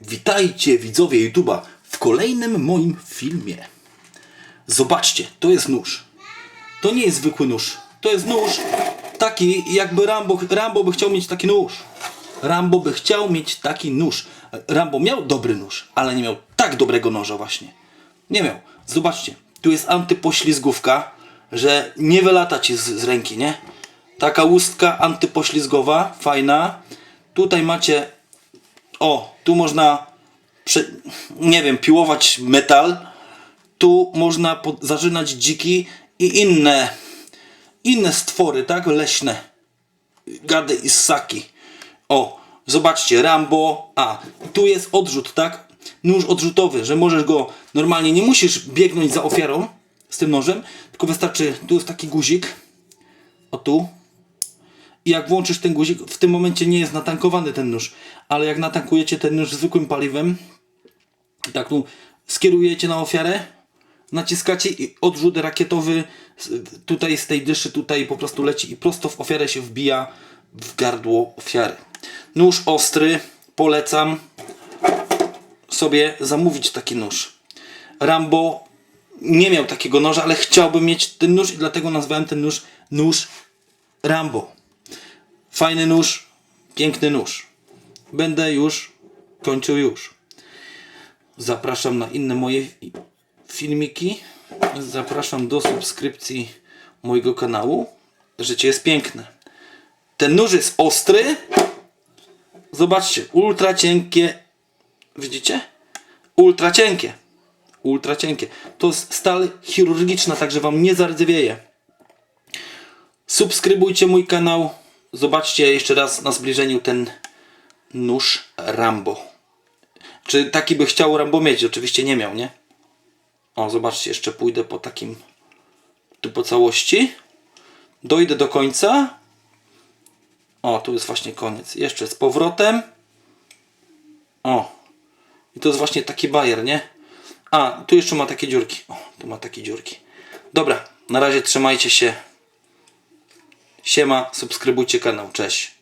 Witajcie widzowie YouTube'a w kolejnym moim filmie. Zobaczcie, to jest nóż. To nie jest zwykły nóż. To jest nóż taki, jakby Rambo, Rambo by chciał mieć taki nóż. Rambo by chciał mieć taki nóż. Rambo miał dobry nóż, ale nie miał tak dobrego noża właśnie. Nie miał. Zobaczcie, tu jest antypoślizgówka, że nie wylata ci z, z ręki, nie? Taka łustka antypoślizgowa, fajna. Tutaj macie o, tu można, nie wiem, piłować metal. Tu można pod, zażynać dziki i inne, inne stwory, tak? Leśne. Gady i ssaki. O, zobaczcie, Rambo. A, tu jest odrzut, tak? Nóż odrzutowy, że możesz go normalnie, nie musisz biegnąć za ofiarą z tym nożem, tylko wystarczy, tu jest taki guzik. O tu, i jak włączysz ten guzik, w tym momencie nie jest natankowany ten nóż, ale jak natankujecie ten nóż zwykłym paliwem, tak tu skierujecie na ofiarę, naciskacie i odrzut rakietowy tutaj z tej dyszy tutaj po prostu leci i prosto w ofiarę się wbija w gardło ofiary. Nóż ostry, polecam sobie zamówić taki nóż. Rambo nie miał takiego noża, ale chciałby mieć ten nóż i dlatego nazwałem ten nóż nóż Rambo. Fajny nóż, piękny nóż. Będę już kończył już. Zapraszam na inne moje fi- filmiki. Zapraszam do subskrypcji mojego kanału. Życie jest piękne. Ten nóż jest ostry. Zobaczcie, ultra cienkie. Widzicie? Ultra cienkie. Ultra cienkie. To jest stal chirurgiczna, także wam nie zardzewieje. Subskrybujcie mój kanał. Zobaczcie jeszcze raz na zbliżeniu ten nóż Rambo. Czy taki by chciał Rambo mieć? Oczywiście nie miał, nie? O, zobaczcie, jeszcze pójdę po takim tu po całości. Dojdę do końca. O, tu jest właśnie koniec. Jeszcze z powrotem. O. I to jest właśnie taki bajer, nie? A, tu jeszcze ma takie dziurki. O, tu ma takie dziurki. Dobra, na razie trzymajcie się. Siema, subskrybujcie kanał. Cześć.